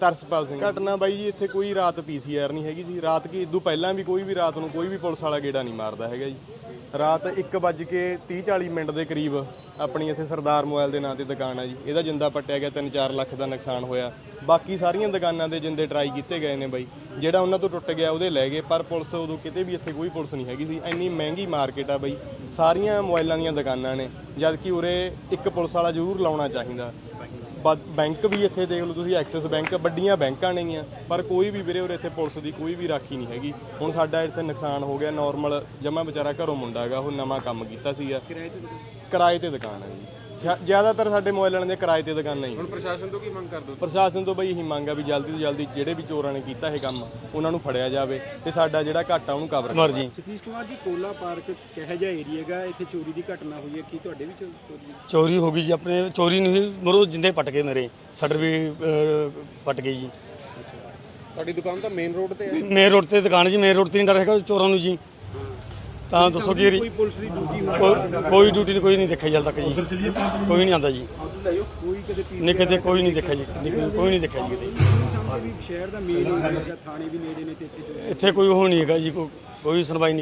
ਤਰਸਪਾਲ ਸਿੰਘ ਘਟਨਾ ਬਾਈ ਜੀ, ਇੱਥੇ ਕੋਈ ਰਾਤ ਪੀਸੀਆਰ ਨਹੀਂ ਹੈਗੀ ਜੀ। ਰਾਤ ਕੀ, ਇਦੋਂ ਪਹਿਲਾਂ ਵੀ ਕੋਈ ਵੀ ਰਾਤ ਨੂੰ ਕੋਈ ਵੀ ਪੁਲਿਸ ਵਾਲਾ ਗੇੜਾ ਨਹੀਂ ਮਾਰਦਾ ਹੈਗਾ ਜੀ। ਰਾਤ 1 ਕੇ 30 40 ਮਿੰਟ ਦੇ ਕਰੀਬ ਆਪਣੀ ਇੱਥੇ ਸਰਦਾਰ ਮੋਬਾਈਲ ਦੇ ਨਾਂ ਤੇ ਦੁਕਾਨ ਆ ਜੀ। ਇਹਦਾ ਜਿੰਦਾ ਪੱਟਿਆ ਗਿਆ 3-4 ਲੱਖ ਦਾ ਨੁਕਸਾਨ ਹੋਇਆ। ਬਾਕੀ ਸਾਰੀਆਂ ਦੁਕਾਨਾਂ ਦੇ ਜਿੰਦੇ ਟਰਾਈ ਕੀਤੇ ਗਏ ਨੇ ਬਾਈ। ਜਿਹੜਾ ਉਹਨਾਂ ਤੋਂ ਟੁੱਟ ਗਿਆ, ਉਹਦੇ ਲੈ ਗਏ। ਪਰ ਪੁਲਿਸ ਉਦੋਂ ਕਿਤੇ ਵੀ ਇੱਥੇ ਕੋਈ ਪੁਲਿਸ ਨਹੀਂ ਹੈਗੀ ਸੀ। ਇੰਨੀ ਮਹਿੰਗੀ ਮਾਰਕੀਟ ਆ ਬਾਈ। ਸਾਰੀਆਂ ਮੋਬਾਈਲਾਂ ਦੀਆਂ ਦੁਕਾਨਾਂ ਨੇ। ਜਦਕਿ ਉਰੇ ਇੱਕ ਪੁਲਿਸ ਵਾਲਾ ਜ਼ਰੂਰ ਲਾਉਣਾ ਚਾਹੀਦਾ। ਬੈਂਕ ਵੀ ਇੱਥੇ ਦੇਖ ਲਓ ਤੁਸੀਂ, ਐਕਸਿਸ ਬੈਂਕ, ਵੱਡੀਆਂ ਬੈਂਕਾਂ ਨੇਗੀਆਂ। ਪਰ ਕੋਈ ਵੀ ਵੀਰੇ ਉਰੇ ਇੱਥੇ ਪੁਲਿਸ ਦੀ ਕੋਈ ਵੀ ਰਾਖੀ ਨਹੀਂ ਹੈਗੀ। ਹੁਣ ਸਾਡਾ ਇੱਥੇ ਨੁਕਸਾਨ ਹੋ ਗਿਆ ਨਾਰਮਲ ਜਮਾ ਵਿਚਾਰਾ ਘਰੋਂ ਮੁੰਡਾ ਹੈਗਾ, ਉਹ ਨਵਾਂ ਕੰਮ ਕੀਤਾ ਸੀਗਾ। ਕਿਰਾਏ ਤੇ ਦੁਕਾਨ ਹੈ ਜੀ। ਜ਼ਿਆ- ਜ਼ਿਆਦਾਤਰ ਸਾਡੇ ਮੋਬਾਈਲਾਂ ਦੇ ਕਿਰਾਏ ਤੇ ਦੁਕਾਨਾਂ ਹੀ। ਹੁਣ ਪ੍ਰਸ਼ਾਸਨ ਤੋਂ ਕੀ ਮੰਗ ਕਰਦੇ ਹੋ? ਪ੍ਰਸ਼ਾਸਨ ਤੋਂ ਬਈ ਇਹੀ ਮੰਗ ਆ ਵੀ ਜਲਦੀ ਤੋਂ ਜਲਦੀ ਜਿਹੜੇ ਵੀ ਚੋਰਾਂ ਨੇ ਕੀਤਾ ਇਹ ਕੰਮ ਉਹਨਾਂ ਨੂੰ ਫੜਿਆ ਜਾਵੇ ਤੇ ਸਾਡਾ ਜਿਹੜਾ ਘਾਟਾ ਉਹਨੂੰ ਕਵਰ ਕੁਮਾਰ ਜੀ ਸਤੀਸ਼ ਕੁਮਾਰ ਜੀ ਕੋਲਾ ਪਾਰਕ ਕਿਹੋ ਜਿਹਾ ਏਰੀਆ ਹੈਗਾ? ਇੱਥੇ ਚੋਰੀ ਦੀ ਘਟਨਾ ਹੋਈ ਹੈ। ਕੀ ਤੁਹਾਡੇ ਵੀ ਚੋ- ਚੋਰੀ ਚੋਰੀ ਹੋ ਗਈ ਜੀ ਆਪਣੇ ਚੋਰੀ ਨਹੀਂ ਹੋਈ ਮਰੋ ਜਿੰਦੇ ਪਟ ਗਏ ਮੇਰੇ ਸ਼ਟਰ ਵੀ ਅਹ, ਪਟ ਗਏ ਜੀ। ਤੁਹਾਡੀ ਦੁਕਾਨ ਤਾਂ ਮੇਨ ਰੋਡ ਤੇ ਹੈ। ਮੇਨ ਰੋਡ ਤੇ ਦੁਕਾਨ ਹੈ ਜੀ ਮੇਨ ਰੋਡ ਤੇ ਨਹੀਂ ਡਰ ਹੈਗਾ ਚੋਰਾਂ ਨੂੰ ਜੀ। ਤਾਂ ਦੱਸੋ ਕੀ ਰੀ- ਕੋਈ ਪੁਲਿਸ ਦੀ ਡਿਊਟੀ ਹੋਣੀ ਕੋਈ- ਡਿਊਟੀ ਨਹੀਂ ਕੋਈ ਨਹੀਂ ਦੇਖਿਆ ਜਲ ਤੱਕ ਜੀ। ਕੋਈ ਨਹੀਂ ਆਂਦਾ ਜੀ। ਕੋਈ ਕਦੇ ਪੀ ਨਹੀਂ ਕਿਤੇ ਕੋਈ ਨਹੀਂ ਦੇਖਿਆ ਜੀ। ਨਹੀਂ, ਕੋਈ ਨਹੀਂ ਦੇਖਿਆ ਜੀ ਕਿਤੇ। ਸਾਹਮਣੇ ਵੀ ਸ਼ਹਿਰ ਦਾ ਮੇਨ ਹੈਗਾ ਥਾਣੇ ਵੀ ਨੇੜੇ ਨੇ ਤੇ ਇੱਥੇ ਕੋਈ ਉਹ ਨਹੀਂ ਹੈਗਾ ਜੀ ਕੋਈ ਕੋਈ ਸੁਣਵਾਈ ਨਹੀਂ।